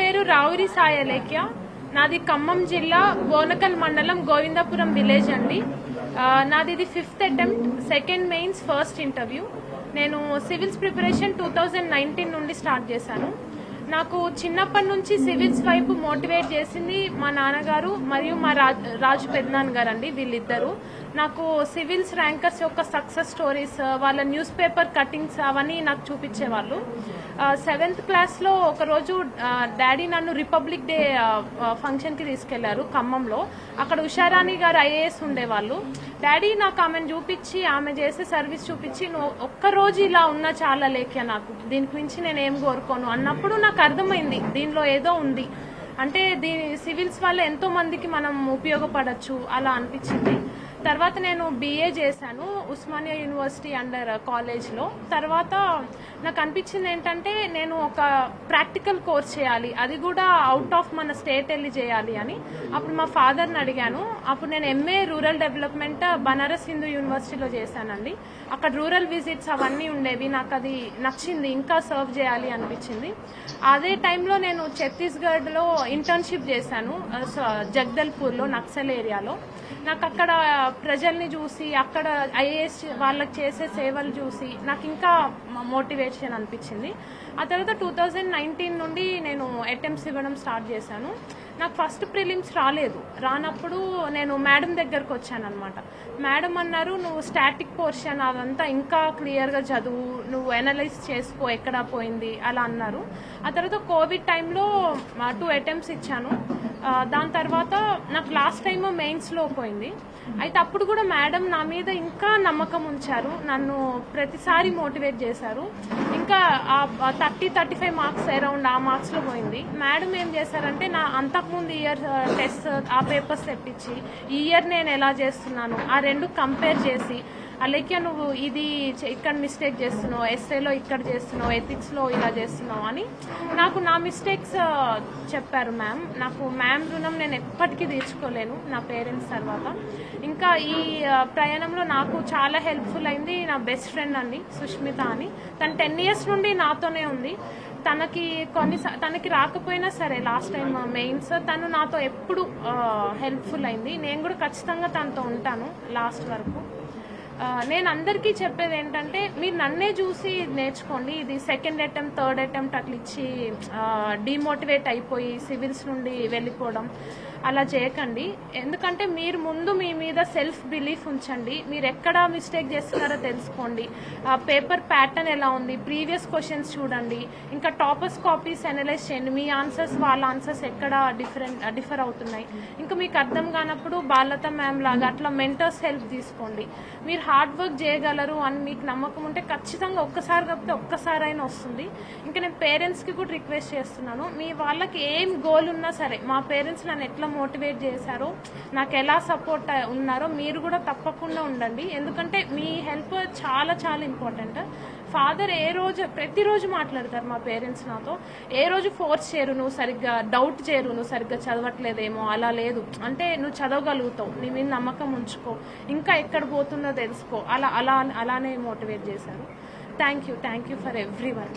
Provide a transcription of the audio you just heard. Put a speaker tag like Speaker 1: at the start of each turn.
Speaker 1: పేరు రావురి సాయలేఖ్య. నాది ఖమ్మం జిల్లా బోనకల్ మండలం గోవిందపురం విలేజ్ అండి. నాది ఇది fifth attempt second mains first interview. నేను civils preparation two thousand nineteen నుండి స్టార్ట్ చేశాను. నాకు చిన్నప్పటి నుంచి సివిల్స్ వైపు మోటివేట్ చేసింది మా నాన్నగారు మరియు మా రాజు పెద్దనాన్న గారు అండి వీళ్ళిద్దరు. నాకు సివిల్స్ ర్యాంకర్స్ యొక్క సక్సెస్ స్టోరీస్ వాళ్ళ న్యూస్ పేపర్ కటింగ్స్ అవన్నీ నాకు చూపించేవాళ్ళు. సెవెంత్ క్లాస్లో ఒకరోజు డాడీ నన్ను రిపబ్లిక్ డే ఫంక్షన్కి తీసుకెళ్ళారు ఖమ్మంలో. అక్కడ ఉషారాణి గారు ఐఏఎస్ ఉండేవాళ్ళు. డాడీ నాకు ఆమెను చూపించి ఆమె చేసే సర్వీస్ చూపించి నువ్వు ఒక్కరోజు ఇలా ఉన్నా చాలా లేఖ్య నాకు. దీనికి మించి నేను ఏం కోరుకోను? అన్నప్పుడు నాకు అర్థమైంది దీనిలో ఏదో ఉంది. అంటే దీని సివిల్స్ వల్ల ఎంతో మందికి మనం ఉపయోగపడచ్చు అలా అనిపించింది. తర్వాత నేను బీఏ చేశాను ఉస్మానియా యూనివర్సిటీ అండర్ కాలేజ్లో. తర్వాత నాకు అనిపించింది ఏంటంటే నేను ఒక ప్రాక్టికల్ కోర్స్ చేయాలి అది కూడా అవుట్ ఆఫ్ మన స్టేట్ వెళ్ళి చేయాలి అని. అప్పుడు మా ఫాదర్ని అడిగాను అప్పుడు నేను MA rural development Banaras Hindu యూనివర్సిటీలో చేశానండి. అక్కడ రూరల్ విజిట్స్ అవన్నీ ఉండేవి నాకు అది నచ్చింది ఇంకా సర్వ్ చేయాలి అనిపించింది. అదే టైంలో నేను ఛత్తీస్గఢ్లో ఇంటర్న్షిప్ చేశాను ఆ, జగదల్పూర్లో నక్సల్ ఏరియాలో. నాకు అక్కడ ప్రజల్ని చూసి అక్కడ ఐఏఎస్ వాళ్ళకి చేసే సేవలు చూసి నాకు ఇంకా మోటివేషన్ అనిపించింది. ఆ తర్వాత టూ థౌజండ్ నైన్టీన్ నుండి నేను అటెంప్ట్స్ ఇవ్వడం స్టార్ట్ చేశాను. నాకు ఫస్ట్ ప్రిలిమ్స్ రాలేదు. రానప్పుడు నేను మేడం దగ్గరకు వచ్చాను అనమాట మేడం అన్నారు నువ్వు స్టాటిక్ పోర్షన్ అదంతా ఇంకా క్లియర్గా చదువు నువ్వు అనలైజ్ చేసుకో ఎక్కడ పోయింది? అలా అన్నారు. ఆ తర్వాత కోవిడ్ టైంలో టూ అటెంప్ట్స్ ఇచ్చాను. దాని తర్వాత నాకు లాస్ట్ టైం మెయిన్స్లో పోయింది. అయితే అప్పుడు కూడా మేడం నా మీద ఇంకా నమ్మకం ఉంచారు. నన్ను ప్రతిసారి మోటివేట్ చేశారు. ఇంకా thirty thirty five marks around ఆ మార్క్స్లో పోయింది. మేడం ఏం చేశారంటే నా అంతకుముందు ఇయర్ టెస్ట్ ఆ పేపర్స్ తెప్పించి ఈ ఇయర్ నేను ఎలా చేస్తున్నాను ఆ రెండు కంపేర్ చేసి అలాగే నువ్వు ఇది ఇక్కడ మిస్టేక్ చేస్తున్నావు ఎస్ఏలో ఇక్కడ చేస్తున్నావు ఎథిక్స్లో ఇలా చేస్తున్నావు అని నాకు నా మిస్టేక్స్ చెప్పారు మ్యామ్ నాకు మ్యామ్ రుణం నేను ఎప్పటికీ తీర్చుకోలేను నా పేరెంట్స్ తర్వాత. ఇంకా ఈ ప్రయాణంలో నాకు చాలా హెల్ప్ఫుల్ అయింది నా బెస్ట్ ఫ్రెండ్ అండి సుష్మిత అని. తను టెన్ ఇయర్స్ నుండి నాతోనే ఉంది. తనకి కొన్ని తనకి రాకపోయినా సరే లాస్ట్ టైం మెయిన్స్ తను నాతో ఎప్పుడు హెల్ప్ఫుల్ అయింది. నేను కూడా ఖచ్చితంగా తనతో ఉంటాను లాస్ట్ వరకు. నేను అందరికీ చెప్పేది ఏంటంటే మీరు నన్నే చూసి నేర్చుకోండి. ఇది సెకండ్ అటెంప్ట్ థర్డ్ అటెంప్ట్ అట్లా ఇచ్చి డిమోటివేట్ అయిపోయి సివిల్స్ నుండి వెళ్ళిపోవడం అలా చేయకండి. ఎందుకంటే మీరు ముందు మీ మీద సెల్ఫ్ బిలీఫ్ ఉంచండి. మీరు ఎక్కడ మిస్టేక్ చేస్తున్నారో తెలుసుకోండి. ఆ పేపర్ ప్యాటర్న్ ఎలా ఉంది? ప్రీవియస్ క్వశ్చన్స్ చూడండి. ఇంకా టాపర్స్ కాపీస్ అనలైజ్ చేయండి. మీ ఆన్సర్స్ వాళ్ళ ఆన్సర్స్ ఎక్కడ డిఫరెంట్ డిఫర్ అవుతున్నాయి? ఇంకా మీకు అర్థం కానప్పుడు బాలత మ్యామ్ లాగా అట్లా మెంటర్స్ హెల్ప్ తీసుకోండి. మీరు హార్డ్ వర్క్ చేయగలరు అని మీకు నమ్మకం ఉంటే ఖచ్చితంగా ఒక్కసారి కాకపోతే అయినా వస్తుంది. ఇంకా నేను పేరెంట్స్కి కూడా రిక్వెస్ట్ చేస్తున్నాను. మీ వాళ్ళకి ఏం గోల్ ఉన్నా సరే మా పేరెంట్స్ నన్ను ఎట్లా మోటివేట్ చేశారో నాకు ఎలా సపోర్ట్ ఉన్నారో మీరు కూడా తప్పకుండా ఉండండి. ఎందుకంటే మీ హెల్ప్ చాలా చాలా ఇంపార్టెంట్. ఫాదర్ ఏ రోజు ప్రతిరోజు మాట్లాడతారు మా పేరెంట్స్ నాతో. ఏ రోజు ఫోర్స్ చేయరు నువ్వు సరిగ్గా డౌట్ చేయరు నువ్వు సరిగ్గా చదవట్లేదేమో అలా లేదు. అంటే నువ్వు చదవగలుగుతావు నీ మీద నమ్మకం ఉంచుకో ఇంకా ఎక్కడ పోతుందో తెలుసుకో. అలా అలా అలానే మోటివేట్ చేశారు. Thank you thank you for everyone